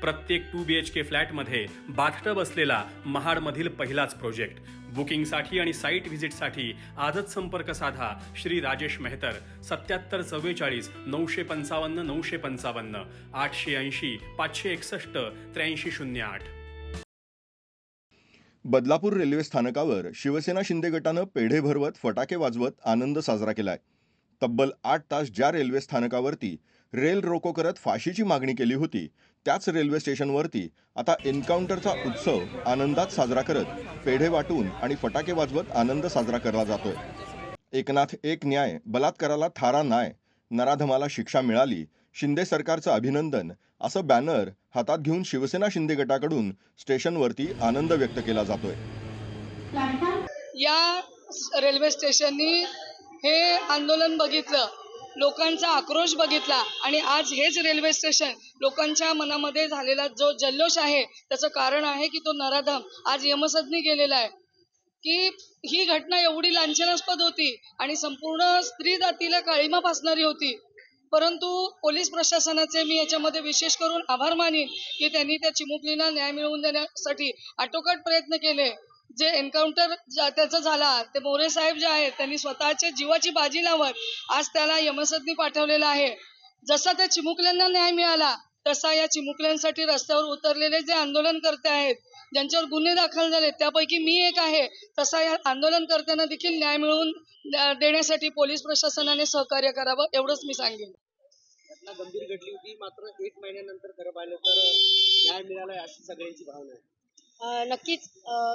प्रत्येक to B H के फ्लॅटमध्ये bathtub असलेला महाडमधील पहिलाच प्रोजेक्ट. बुकिंगसाठी आणि साईट व्हिजिटसाठी आजच संपर्क साधा श्री राजेश मेहतर. सत्याहत्तर चव्वेचाळीस नऊशे पंचावन्न नऊशे पंचावन्न आठशे ऐंशी पाचशे एकसष्ट त्र्याऐंशी शून्य आठ. बदलापूर रेल्वे स्थानकावर शिवसेना शिंदे गटानं पेढे भरवत फटाके वाजवत आनंद साजरा केलाय. तब्बल आठ तास ज्या रेल्वे स्थानकावरती रेल रोको करत फाशीची मागणी केली होती. त्याच रेल्वे स्टेशनवरती आता एन्काउंटरचा उत्सव आनंदात साजरा करत पेढे वाटून आणि फटाके वाजवत आनंद साजरा केला जातोय. एकनाथ एक न्याय बलात्काराला थारा नाय नराधमाला शिक्षा मिळाली शिंदे सरकारचं अभिनंदन असं बॅनर हातात घेऊन शिवसेना शिंदे गटाकडून स्टेशनवरती आनंद व्यक्त केला जातोय. या रेल्वे स्टेशननी हे आंदोलन बघितलं. लोकांचा आक्रोश बघितला आणि आज हेच रेल्वे स्टेशन लोकांच्या मनामध्ये झालेला जो जल्लोष आहे त्याचं कारण आहे की तो नराधम आज यमसदनी गेलेला आहे. की ही घटना एवढी लांछनास्पद होती आणि संपूर्ण स्त्री जातीला काळीमा फासणारी होती. परंतु पोलीस प्रशासनाचे मी याच्यामध्ये विशेष करून आभार मानीन की त्यांनी त्या चिमुकलीला न्याय मिळवून देण्यासाठी आटोकाट प्रयत्न केले. जे एन्काउंटर त्याचा झाला ते मोरे साहेब जे आहेत त्यांनी स्वतःच्या जीवाची बाजी लावत आज त्याला यमसदनी पाठवलेलं आहे. जसा त्या चिमुकल्यांना न्याय मिळाला तसा या चिमुकल्यांसाठी रस्त्यावर उतरलेले जे आंदोलनकर्ते आहेत ज्यांच्यावर गुन्हे दाखल झाले त्यापैकी मी एक आहे. तसा या आंदोलनकर्त्यांना देखील न्याय मिळवून देण्यासाठी पोलीस प्रशासनाने सहकार्य करावं एवढंच मी सांगेन. घटना गंभीर घडली होती मात्र एक महिन्यानंतर खरं पाहिलं तर न्याय मिळालाय अशी सगळ्यांची भावना आहे. नक्कीच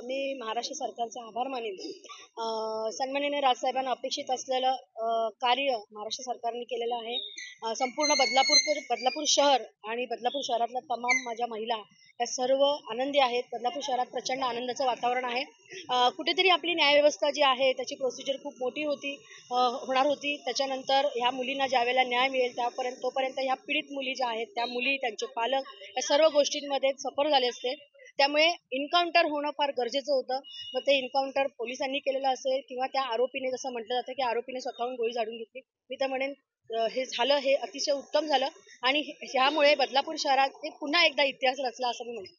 मी महाराष्ट्र सरकारचा आभार मानेन. सन्माननीय राजसाहेबांना अपेक्षित असलेलं कार्य महाराष्ट्र सरकारने केलेलं आहे. संपूर्ण बदलापूर बदलापूर शहर आणि बदलापूर शहरातल्या तमाम माझ्या महिला या सर्व आनंदी आहेत. बदलापूर शहरात प्रचंड आनंदाचं वातावरण आहे. कुठेतरी आपली न्यायव्यवस्था जी आहे त्याची प्रोसिजर खूप मोठी होती होणार होती. त्याच्यानंतर ह्या मुलींना ज्यावेळेला न्याय मिळेल त्यापर्यंत तोपर्यंत ह्या पीडित मुली ज्या आहेत त्या मुली त्यांचे पालक या सर्व गोष्टींमध्ये सफर झाले असते. त्यामुळे इन्काउंटर होणं फार गरजेचं होतं. मग ते इन्काउंटर पोलिसांनी केलेलं असेल किंवा त्या आरोपीने जसं म्हटलं जातं की आरोपीने स्वतःहून गोळी झाडून घेतली. मी तर म्हणेन हे झालं हे अतिशय उत्तम झालं. आणि ह्यामुळे बदलापूर शहरात एक पुन्हा एकदा इतिहास रचला असं मी म्हणेन.